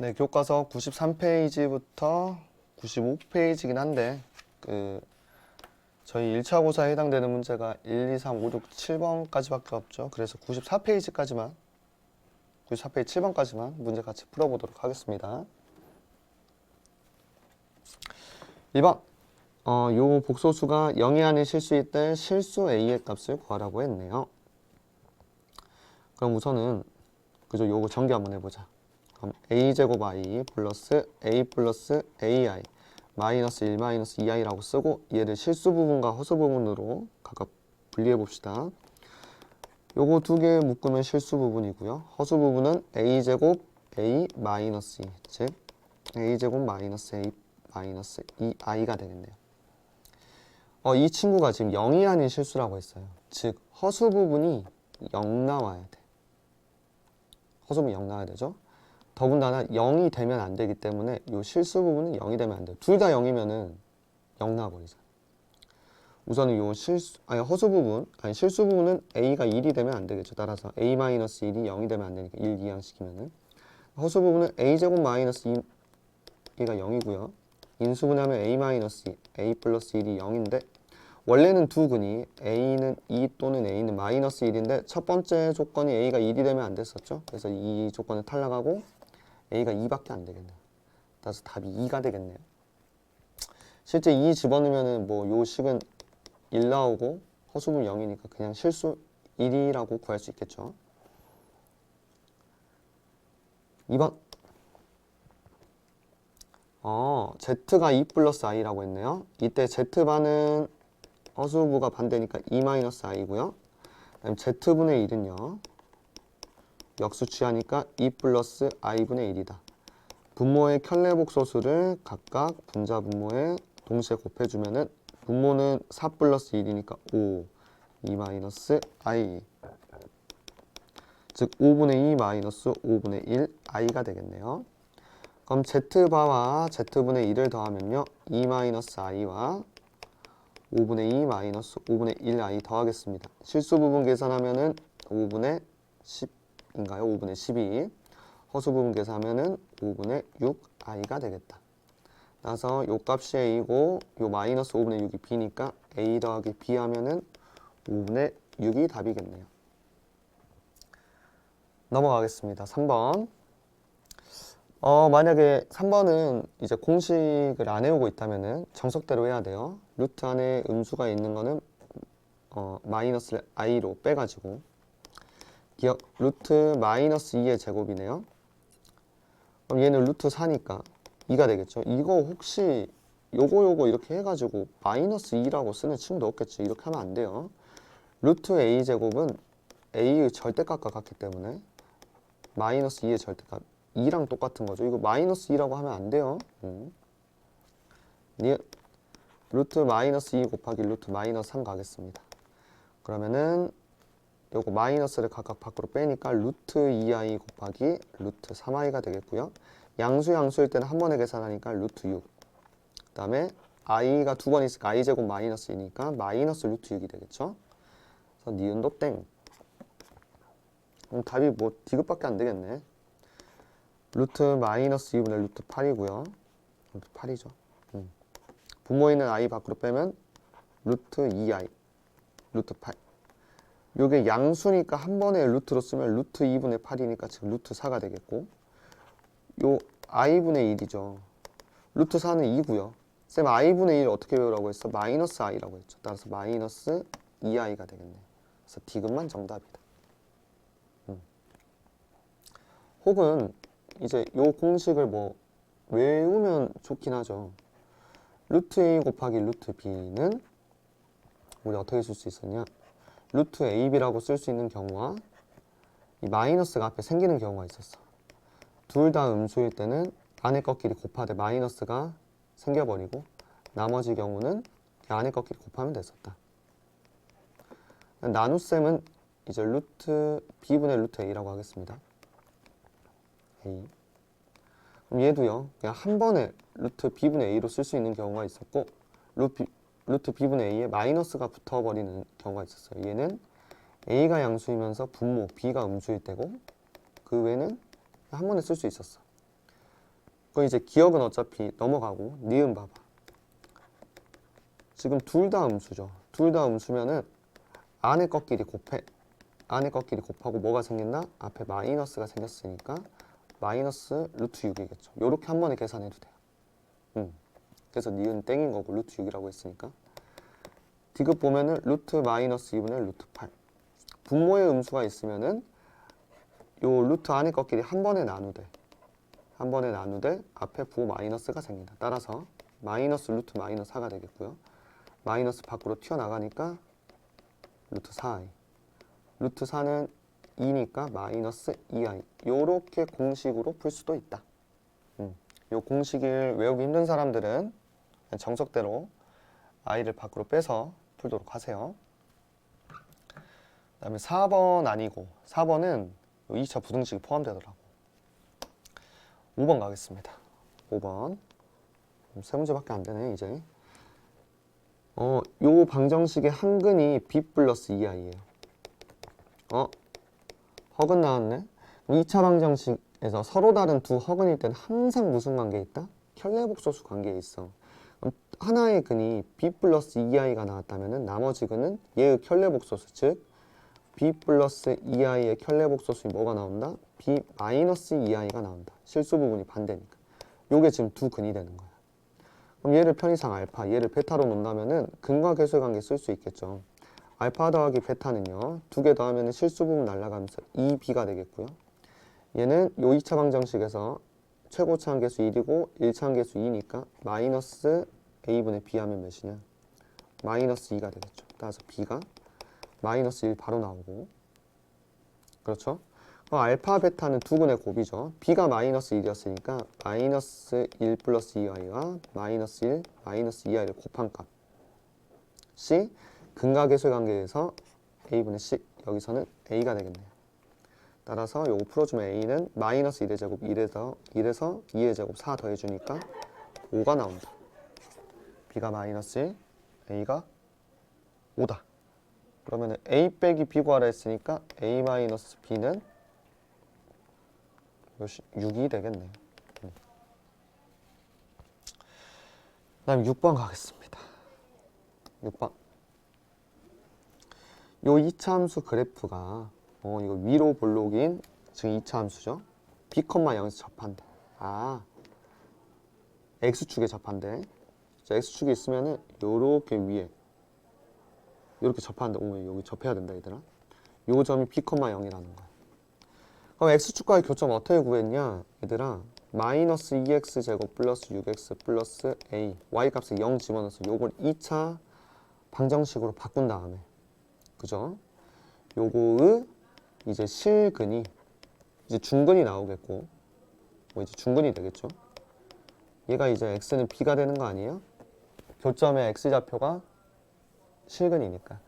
네, 교과서 93페이지부터 95페이지긴 한데 그 저희 1차 고사에 해당되는 문제가 1, 2, 3, 5, 6, 7번까지밖에 없죠. 그래서 94페이지까지만 94페이지 7번까지만 문제 같이 풀어보도록 하겠습니다. 1번 어, 요 복소수가 0이 아닌 실수일 때 실수 a의 값을 구하라고 했네요. 그럼 우선은 그죠 요거 전개 한번 해보자. 그럼 a 제곱 i 플러스 a 플러스 ai 마이너스 1 마이너스 2i라고 쓰고 얘를 실수 부분과 허수 부분으로 각각 분리해 봅시다. 요거 두 개 묶으면 실수 부분이고요. 허수 부분은 a 제곱 a 마이너스 2, 즉 a 제곱 마이너스 a 마이너스 2i가 되겠네요. 어, 이 친구가 지금 0이 아닌 실수라고 했어요. 즉 허수 부분이 0 나와야 돼. 허수 부분 0 나와야 되죠. 더군다나 0이 되면 안 되기 때문에 이 실수 부분은 0이 되면 안 돼요. 둘 다 0이면은 0 나와버리잖아요. 우선은 이 실수, 아니 허수 부분, 아니 실수 부분은 a가 1이 되면 안 되겠죠. 따라서 a-1이 0이 되면 안 되니까 1 이항시키면은 허수 부분은 a 제곱 마이너스 2가 0이고요. 인수분하면 a-2, a 플러스 1이 0인데 원래는 두 근이 a는 2 또는 a는 마이너스 1인데 첫 번째 조건이 a가 1이 되면 안 됐었죠. 그래서 이 조건은 탈락하고 a가 2밖에 안 되겠네요. 따라서 답이 2가 되겠네요. 실제 2 집어넣으면은 뭐요 식은 1 나오고 허수분 0이니까 그냥 실수 1이라고 구할 수 있겠죠. 2번 어, Z가 2 플러스 i라고 했네요. 이때 Z반은 허수부가 반대니까 2 마이너스 i고요. 그다음 Z분의 1은요. 역수 취하니까 2 플러스 i분의 1이다. 분모의 켤레복소수를 각각 분자 분모에 동시에 곱해주면 은 분모는 4 플러스 1이니까 5, 2 마이너스 i 즉 5분의 2 마이너스 5분의 1 i가 되겠네요. 그럼 z바와 z분의 1을 더하면요 2 마이너스 i와 5분의 2 마이너스 5분의 1i 더하겠습니다. 실수 부분 계산하면 은 5분의 10 인가요? 5분의 12 허수 부분 계산하면은 5분의 6i가 되겠다. 따라서 요 값이 a고 요 마이너스 5분의 6이 b니까 a 더하기 b 하면은 5분의 6이 답이겠네요. 넘어가겠습니다. 3번. 어, 만약에 3번은 이제 공식을 안 외우고 있다면은 정석대로 해야 돼요. 루트 안에 음수가 있는 거는 어, 마이너스 i로 빼가지고 기억 루트 마이너스 2의 제곱이네요. 그럼 얘는 루트 4니까 2가 되겠죠. 이거 혹시 요거 요거 이렇게 해가지고 마이너스 2라고 쓰는 친구도 없겠지. 이렇게 하면 안 돼요. 루트 a 제곱은 a의 절대값과 같기 때문에 마이너스 2의 절대값 2랑 똑같은 거죠. 이거 마이너스 2라고 하면 안 돼요. 음. 니 루트 마이너스 2 곱하기 루트 마이너스 3 가겠습니다. 그러면은 요거 마이너스를 각각 밖으로 빼니까 루트 2i 곱하기 루트 3i가 되겠고요. 양수 양수일 때는 한 번에 계산하니까 루트 6. 그 다음에 i가 두 번 있으니까 i 제곱 마이너스 2니까 마이너스 루트 6이 되겠죠. 그래서 니은도 땡. 그럼 답이 뭐 디귿밖에 안 되겠네. 루트 마이너스 2분의 루트 8이고요. 루트 8이죠. 음. 분모에 있는 i 밖으로 빼면 루트 2i, 루트 8. 요게 양수니까 한 번에 루트로 쓰면 루트 2분의 8이니까 지금 루트 4가 되겠고 요 i분의 1이죠. 루트 4는 2고요. 쌤 i분의 1 어떻게 외우라고 했어? 마이너스 i라고 했죠. 따라서 마이너스 2i가 되겠네요. 그래서 디귿만 정답이다. 음. 혹은 이제 요 공식을 뭐 외우면 좋긴 하죠. 루트 a 곱하기 루트 b는 우리 어떻게 쓸 수 있었냐? 루트 ab라고 쓸 수 있는 경우와 이 마이너스가 앞에 생기는 경우가 있었어. 둘 다 음수일 때는 안에 것끼리 곱하되 마이너스가 생겨버리고 나머지 경우는 안에 것끼리 곱하면 됐었다. 나눗셈은 이제 루트 b분의 루트 a라고 하겠습니다. a. 그럼 얘도요. 그냥 한 번에 루트 b분의 a로 쓸 수 있는 경우가 있었고 루트, 루트 b분의 a에 마이너스가 붙어버리는 경우가 있었어요. 얘는 a가 양수이면서 분모 b가 음수일 때고 그 외에는 한 번에 쓸 수 있었어. 그 이제 기억은 어차피 넘어가고 니은 봐봐. 지금 둘 다 음수죠. 둘 다 음수면은 안에 것끼리 곱해. 안에 것끼리 곱하고 뭐가 생겼나? 앞에 마이너스가 생겼으니까 마이너스 루트 6이겠죠. 요렇게 한 번에 계산해도 돼요. 음. 그래서 니은 땡인 거고 루트 6이라고 했으니까 디귿 보면은 루트 마이너스 2분의 루트 8 분모의 음수가 있으면은 요 루트 안에 것끼리 한 번에 나누되 한 번에 나누되 앞에 부 마이너스가 생긴다. 따라서 마이너스 루트 마이너스 4가 되겠고요. 마이너스 밖으로 튀어나가니까 루트 4i 루트 4는 2니까 마이너스 2i 요렇게 공식으로 풀 수도 있다. 음. 요 공식을 외우기 힘든 사람들은 정석대로 i를 밖으로 빼서 풀도록 하세요. 그 다음에 4번 아니고 4번은 2차 부등식이 포함되더라고. 5번 가겠습니다. 5번. 세 문제밖에 안 되네, 이제. 어, 요 방정식의 한근이 b 플러스 2i예요. 어? 허근 나왔네. 2차 방정식에서 서로 다른 두 허근일 때는 항상 무슨 관계에 있다? 켤레복소수 관계에 있어. 하나의 근이 b 플러스 2i가 나왔다면 나머지 근은 얘의 켤레복소수 즉 b 플러스 2i의 켤레복소수이 뭐가 나온다? b 마이너스 2i가 나온다. 실수 부분이 반대니까. 요게 지금 두 근이 되는 거야. 그럼 얘를 편의상 알파, 얘를 베타로 놓는다면은 근과 계수의 관계 쓸 수 있겠죠. 알파 더하기 베타는요. 두 개 더하면 실수 부분 날아가면서 2b가 되겠고요. 얘는 요 2차 방정식에서 최고차 함계수 1이고 1차 함계수 2니까 마이너스 a분의 b 하면 몇이냐? 마이너스 2가 되겠죠. 따라서 b가 마이너스 1 바로 나오고 그렇죠? 어, 알파 베타는 두 근의 곱이죠. b가 마이너스 1이었으니까 마이너스 1 플러스 2i와 마이너스 1 마이너스 2i를 곱한 값 c 근과 계수의 관계에서 a분의 c 여기서는 a가 되겠네요. 따라서 요거 풀어주면 a는 마이너스 1의 제곱 1에서 1에서 2의 제곱 4 더해주니까 5가 나온다. B가 마이너스 1, a가 5다. 그러면 a 빼기 b 구하라 했으니까 a 마이너스 b는 몇이 6이 되겠네요. 음. 그다음 6번 가겠습니다. 6번. 요 2차 함수 그래프가 어 이거 위로 볼록인 지금 2차 함수죠. b, 0에서 접한대. 아. x축에 접한대. 자, x축이 있으면은 요렇게 위에 이렇게 접하는데 오 여기 접해야 된다 얘들아. 요 점이 b, 0이라는 거야. 그럼 x축과의 교점 어떻게 구했냐 얘들아? 마이너스 2x 제곱 플러스 6x 플러스 a. Y 값을 0 집어넣어서 요걸 2차 방정식으로 바꾼 다음에. 그죠? 요거의 이제 실근이 이제 중근이 나오겠고 뭐 이제 중근이 되겠죠? 얘가 이제 x는 b가 되는 거 아니에요 교점의 x좌표가 실근이니까.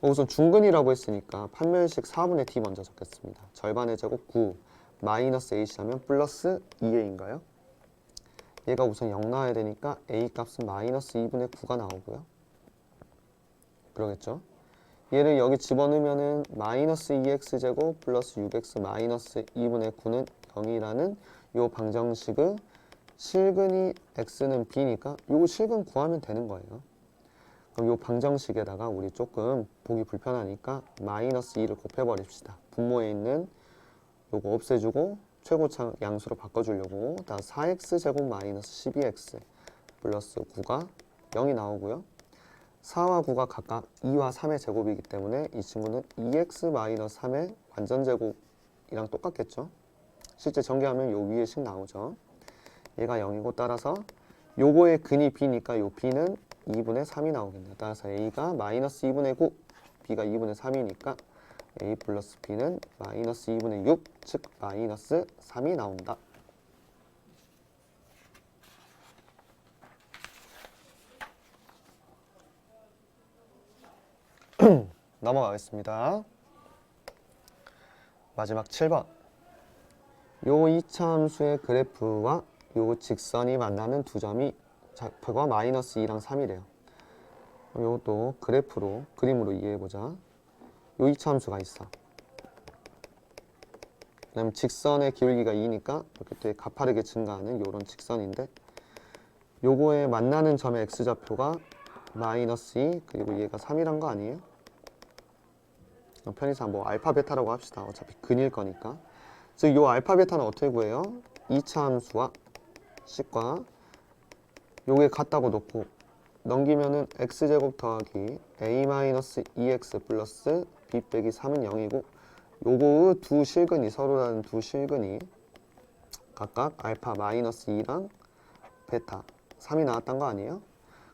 우선 중근이라고 했으니까 판별식 4분의 t 먼저 적겠습니다. 절반의 제곱 9 마이너스 a 하면 플러스 2a인가요? 얘가 우선 0 나와야 되니까 a 값은 마이너스 2분의 9가 나오고요. 그러겠죠? 얘를 여기 집어넣으면은 마이너스 2x 제곱 플러스 6x 마이너스 2분의 9는 0이라는 요 방정식의 실근이 x는 b니까 요거 실근 구하면 되는 거예요. 그럼 요 방정식에다가 우리 조금 보기 불편하니까 마이너스 2를 곱해버립시다. 분모에 있는 요거 없애주고 최고차 양수로 바꿔주려고 다 4x 제곱 마이너스 12x 플러스 9가 0이 나오고요. 4와 9가 각각 2와 3의 제곱이기 때문에 이 친구는 2x 마이너스 3의 완전 제곱이랑 똑같겠죠. 실제 전개하면 요 위에 식 나오죠. 얘가 0이고 따라서 요거의 근이 b니까 요 b는 2분의 3이 나오겠네요. 따라서 a가 마이너스 2분의 9, b가 2분의 3이니까 a 플러스 b는 마이너스 2분의 6, 즉 마이너스 3이 나온다. 넘어가겠습니다. 마지막 7번. 요 2차 함수의 그래프와 요 직선이 만나는 두 점이 좌표가 마이너스 2랑 3이래요. 요것도 그래프로 그림으로 이해해보자. 요 2차 함수가 있어. 그다음 직선의 기울기가 2니까 이렇게 되게 가파르게 증가하는 이런 직선인데 요거에 만나는 점의 x좌표가 마이너스 2 그리고 얘가 3이란 거 아니에요? 편의상 뭐 알파 베타라고 합시다. 어차피 근일 거니까. 즉 요 알파 베타는 어떻게 구해요? 2차 함수와 식과 요게 같다고 놓고 넘기면은 x제곱 더하기 a 마이너스 2x 플러스 b 빼기 3은 0이고 요거의 두 실근이 서로 다른 두 실근이 각각 알파 마이너스 2랑 베타 3이 나왔단 거 아니에요?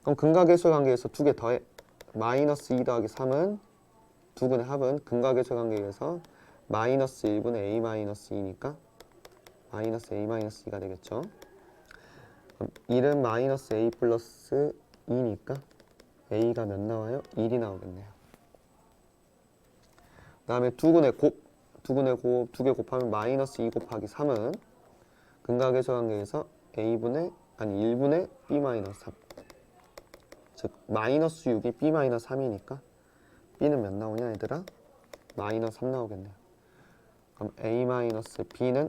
그럼 근각계수 관계에서 두 개 더해 마이너스 2 더하기 3은 두 근의 합은 근각계수 관계에서 마이너스 1분의 a 마이너스 2니까 마이너스 a 마이너스 2가 되겠죠. 그럼 1은 마이너스 a 플러스 2니까 a가 몇 나와요? 1이 나오겠네요. 그 다음에 두 근의 곱, 두 근의 곱, 두 개 곱하면 마이너스 2 곱하기 3은 근각계수 관계에서 a분의 아니 1분의 b 마이너스 3. 즉 마이너스 6이 b 마이너스 3이니까 b는 몇 나오냐 얘들아? 마이너스 3 나오겠네요. 그럼 a 마이너스 b는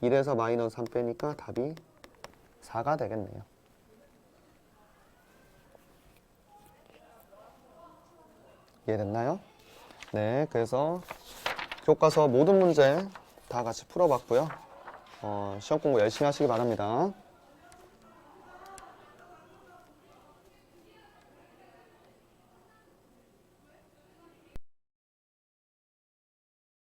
1에서 마이너스 3 빼니까 답이 4가 되겠네요. 이해됐나요? 네, 그래서 교과서 모든 문제 다 같이 풀어봤고요. 어, 시험 공부 열심히 하시기 바랍니다.